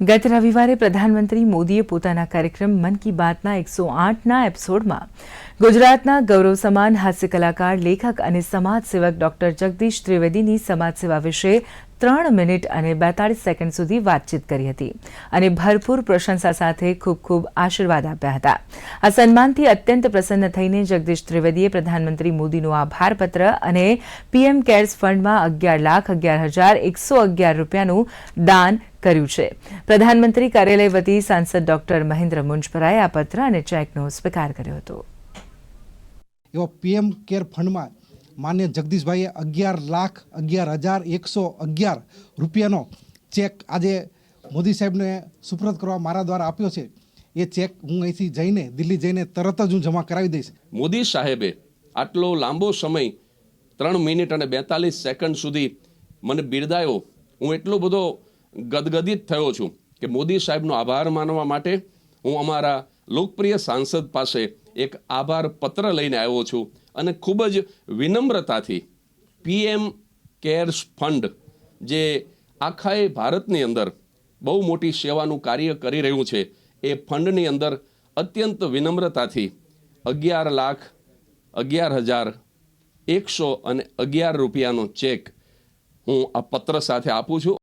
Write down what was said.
ગત રવિવારે પ્રધાનમંત્રી મોદીએ પોતાના કાર્યક્રમ મન કી બાતના એકસો આઠના એપિસોડમાં ગુજરાતના ગૌરવ સમાન હાસ્ય કલાકાર લેખક અને સમાજ સેવક ડોક્ટર જગદીશ ત્રિવેદીની સમાજ સેવા વિશે ત્રણ મિનિટ અને બેતાળીસ સેકન્ડ સુધી વાતચીત કરી હતી અને ભરપૂર પ્રશંસા સાથે ખૂબ ખૂબ આશીર્વાદ આપ્યા હતા. આ સન્માનથી અત્યંત પ્રસન્ન થઈને જગદીશ ત્રિવેદીએ પ્રધાનમંત્રી મોદીનો આભારપત્ર અને પીએમ કેર્સ ફંડમાં અગિયાર લાખ અગિયાર હજાર એકસો અગિયાર રૂપિયાનું દાન કર્યું છે. પ્રધાનમંત્રી કાર્યાલય વતી સાંસદ ડોક્ટર મહેન્દ્ર મુંજપરાએ આ પત્ર અને ચેકનો સ્વીકાર કર્યો હતો. એવા પીએમ કેર ફંડમાં માન્ય જગદીશભાઈએ અગિયાર લાખ, અગિયાર હજાર, એકસો અગિયાર રૂપિયાનો ચેક આજે મોદી સાહેબને સુપ્રત કરવા મારા દ્વારા આપ્યો છે. એ ચેક હું અહીંથી જઈને, દિલ્હી જઈને તરત જ હું જમા કરાવી દઈશ. મોદી સાહેબે આટલો લાંબો સમય, ત્રણ મિનિટ અને બેતાલીસ સેકન્ડ સુધી મને બિરદાયો. હું એટલો બધો ગદગદિત થયો છું કે મોદી સાહેબનો આભાર માનવા માટે હું અમારા લોકપ્રિય સાંસદ પાસે એક આભાર પત્ર લઈને આવ્યો છું અને ખૂબ જ વિનમ્રતાથી પીએમ કેર્સ ફંડ, જે આખાએ ભારતની અંદર બહુ મોટી સેવાનું કાર્ય કરી રહ્યું છે, એ ફંડની અંદર અત્યંત વિનમ્રતાથી અગિયાર લાખ, અગિયાર હજાર એકસો અને અગિયાર રૂપિયાનો ચેક હું આ પત્ર સાથે આપું છું.